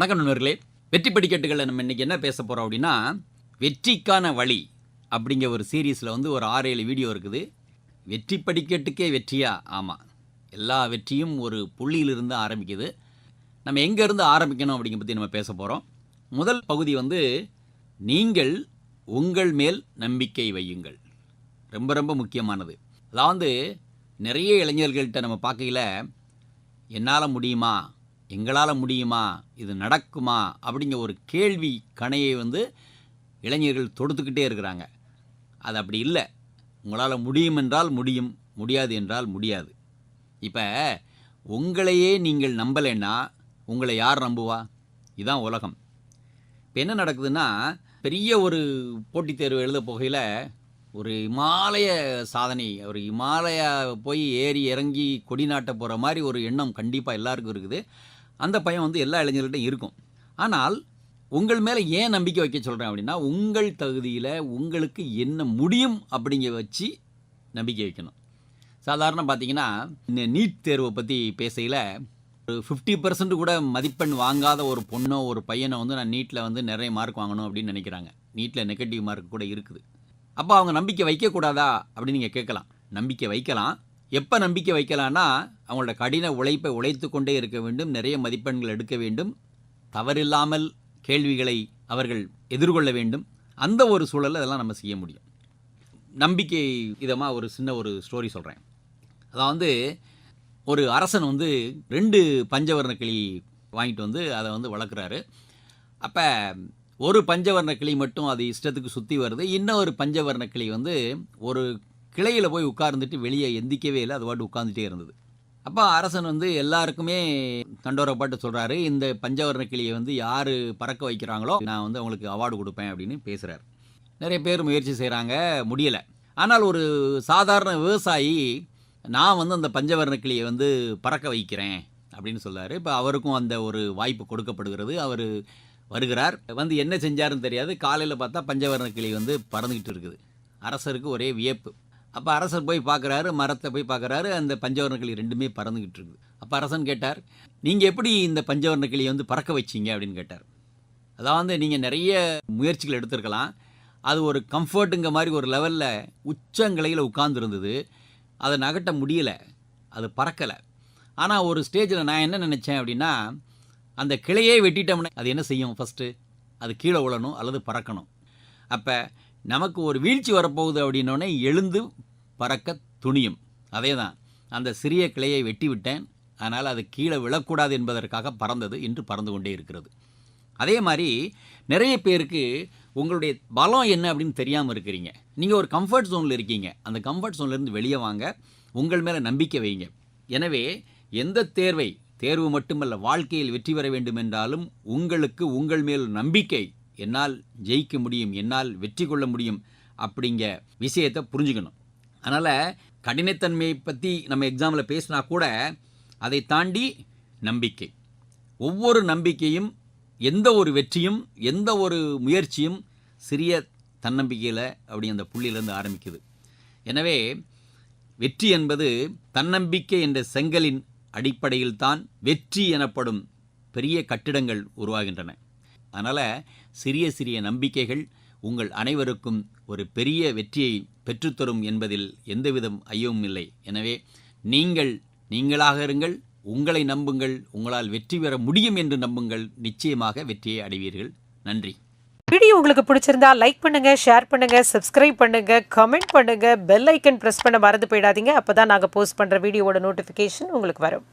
வணக்கம் நண்பர்களே. வெற்றி படிக்கட்டுகளில் நம்ம இன்றைக்கி என்ன பேச போகிறோம் அப்படின்னா வெற்றிக்கான வழி அப்படிங்கிற ஒரு சீரீஸில் வந்து ஒரு ஆறு ஏழு வீடியோ இருக்குது. வெற்றி படிக்கட்டுக்கே வெற்றியா? ஆமாம் எல்லா வெற்றியும் ஒரு புள்ளியிலிருந்து ஆரம்பிக்குது. நம்ம எங்கேருந்து ஆரம்பிக்கணும் அப்படிங்கிற பற்றி நம்ம பேச போகிறோம் முதல் பகுதி வந்து நீங்கள் உங்கள் மேல் நம்பிக்கை வையுங்கள். ரொம்ப ரொம்ப முக்கியமானது. அதான் வந்து நிறைய இளைஞர்கள்ட்ட நம்ம பார்க்கையில் என்னால் முடியுமா? எங்களால் முடியுமா? இது நடக்குமா? அப்படிங்கிற ஒரு கேள்வி கணையை வந்து இளைஞர்கள் தொடுத்துக்கிட்டே இருக்கிறாங்க. அது அப்படி இல்லை. உங்களால் முடியும் என்றால் முடியும் முடியாது என்றால் முடியாது. இப்போ உங்களையே நீங்கள் நம்பலைன்னா உங்களை யார் நம்புவா? இதுதான் உலகம். இப்போ என்ன நடக்குதுன்னா பெரிய ஒரு போட்டித் தேர்வு எழுத போகையில் ஒரு இமாலய சாதனை ஒரு இமாலயா போய் ஏறி இறங்கி கொடி நாட்ட போகிற மாதிரி ஒரு எண்ணம் கண்டிப்பாக எல்லாருக்கும் இருக்குது. அந்த பயம் வந்து எல்லா இளைஞர்கள்ட்டையும் இருக்கும். ஆனால் உங்கள் மேலே ஏன் நம்பிக்கை வைக்க சொல்கிறேன் அப்படின்னா உங்கள் தகுதியில் உங்களுக்கு என்ன முடியும் அப்படிங்க வச்சு நம்பிக்கை வைக்கணும். சாதாரண பார்த்தீங்கன்னா இந்த நீட் தேர்வை பற்றி பேசையில் ஒரு ஃபிஃப்டி பர்சன்ட் கூட மதிப்பெண் வாங்காத ஒரு பொண்ணோ ஒரு பையனோ வந்து நான் நீட்டில் வந்து நிறைய மார்க் வாங்கணும் அப்படின்னு நினைக்கிறாங்க. நீட்டில் நெகட்டிவ் மார்க் கூட இருக்குது. அப்போ அவங்க நம்பிக்கை வைக்கக்கூடாதா அப்படின்னு நீங்கள் கேட்கலாம். நம்பிக்கை வைக்கலாம். எப்போ நம்பிக்கை வைக்கலான்னா அவங்களோட கடின உழைப்பை உழைத்து கொண்டே இருக்க வேண்டும் நிறைய மதிப்பெண்கள் எடுக்க வேண்டும் தவறில்லாமல் கேள்விகளை அவர்கள் எதிர்கொள்ள வேண்டும். அந்த ஒரு சூழலில் அதெல்லாம் நம்ம செய்ய முடியும். நம்பிக்கை விதமாக ஒரு சின்ன ஒரு ஸ்டோரி சொல்கிறேன் அதாவது ஒரு அரசன் வந்து ரெண்டு பஞ்சவர்ண கிளி வாங்கிட்டு வந்து அதை வந்து வளர்க்குறாரு. அப்போ ஒரு பஞ்சவர்ண கிளி மட்டும் அது இஷ்டத்துக்கு சுற்றி வருது இன்னொரு பஞ்சவர்ண கிளி வந்து ஒரு கிளையில் போய் உட்கார்ந்துட்டு வெளியே எந்திக்கவே இல்லை அது பாட்டு உட்காந்துட்டே இருந்தது. அப்போ அரசன் வந்து எல்லாருக்குமே தண்டோரப்பாட்டு சொல்கிறாரு இந்த பஞ்சவர்ண கிளியை வந்து யார் பறக்க வைக்கிறாங்களோ நான் வந்து அவங்களுக்கு அவார்டு கொடுப்பேன் அப்படின்னு பேசுகிறார் நிறைய பேர் முயற்சி செய்கிறாங்க முடியலை. ஆனால் ஒரு சாதாரண விவசாயி நான் வந்து அந்த பஞ்சவர்ண கிளியை வந்து பறக்க வைக்கிறேன் அப்படின்னு சொல்றாரு. இப்போ அவருக்கும் அந்த ஒரு வாய்ப்பு கொடுக்கப்படுகிறது அவர் வருகிறார். வந்து என்ன செஞ்சாருன்னு தெரியாது காலையில் பார்த்தா பஞ்சவர்ண கிளி வந்து பறந்துக்கிட்டு இருக்குது. அரசருக்கு ஒரே வியப்பு. அப்போ அரசர் போய் பார்க்குறாரு மரத்தை போய் பார்க்குறாரு அந்த பஞ்சவர்ண கிளி ரெண்டுமே பறந்துக்கிட்டு இருக்குது. அப்போ அரசன் கேட்டார் நீங்கள் எப்படி இந்த பஞ்சவர்ண கிளியை வந்து பறக்க வச்சீங்க? அப்படின்னு கேட்டார். அதாவது நீங்கள் நிறைய முயற்சிகள் எடுத்திருக்கலாம். அது ஒரு கம்ஃபர்ட்டுங்க மாதிரி ஒரு லெவலில் உச்சங்கலையில் உட்கார்ந்துருந்தது. அதை நகட்ட முடியலை. அது பறக்கலை. ஆனால் ஒரு ஸ்டேஜில் நான் என்ன நினச்சேன் அப்படின்னா அந்த கிளையே வெட்டிட்டோம்னா அது என்ன செய்யும்? ஃபஸ்ட்டு அது கீழே விழணும் அல்லது பறக்கணும். அப்போ நமக்கு ஒரு வீழ்ச்சி வரப்போகுது அப்படின்னோடனே எழுந்து பறக்க துணியும். அதே தான் அந்த சிறிய கிளையை வெட்டி விட்டேன் அதனால் அது கீழே விழக்கூடாது என்பதற்காக பறந்தது இன்று பறந்து கொண்டே இருக்கிறது. அதே மாதிரி நிறைய பேருக்கு உங்களுடைய பலம் என்ன அப்படின்னு தெரியாமல் இருக்கிறீங்க. நீங்கள் ஒரு கம்ஃபர்ட் ஜோனில் இருக்கீங்க. அந்த கம்ஃபர்ட் ஜோன்லேருந்து வெளியே வாங்க. உங்கள் மேலே நம்பிக்கை வைங்க. எனவே எந்த தேர்வை தேர்வு மட்டுமல்ல வாழ்க்கையில் வெற்றி பெற வேண்டும் என்றாலும் உங்களுக்கு உங்கள் மேல் நம்பிக்கை என்னால் ஜெயிக்க முடியும் என்னால் வெற்றி கொள்ள முடியும் அப்படிங்க விஷயத்தை புரிஞ்சுக்கணும். அதனால் கடினத்தன்மையை பற்றி நம்ம எக்ஸாமில் பேசினா கூட அதை தாண்டி நம்பிக்கை. ஒவ்வொரு நம்பிக்கையும் எந்த ஒரு வெற்றியும் எந்த ஒரு முயற்சியும் சிறிய தன்னம்பிக்கையில் அப்படி அந்த புள்ளியிலேருந்து ஆரம்பிக்குது. எனவே வெற்றி என்பது தன்னம்பிக்கை என்ற செங்கலின் அடிப்படையில்தான் வெற்றி எனப்படும் பெரிய கட்டிடங்கள் உருவாகின்றன. அதனால் சிறிய சிறிய நம்பிக்கைகள் உங்கள் அனைவருக்கும் ஒரு பெரிய வெற்றியை பெற்றுத்தரும் என்பதில் எந்தவிதம் ஐயமும் இல்லை. எனவே நீங்கள் நீங்களாக இருங்கள் உங்களை நம்புங்கள் உங்களால் வெற்றி பெற முடியும் என்று நம்புங்கள் நிச்சயமாக வெற்றியை அடைவீர்கள். நன்றி. வீடியோ உங்களுக்கு பிடிச்சிருந்தா லைக் பண்ணுங்க ஷேர் பண்ணுங்க சப்ஸ்கிரைப் பண்ணுங்க கமெண்ட் பண்ணுங்க பெல் ஐக்கன் பிரஸ் பண்ண மறந்து போயிடாதீங்க. அப்போதான் நாங்கள் போஸ்ட் பண்ணுற வீடியோவோட நோட்டிஃபிகேஷன் உங்களுக்கு வரும்.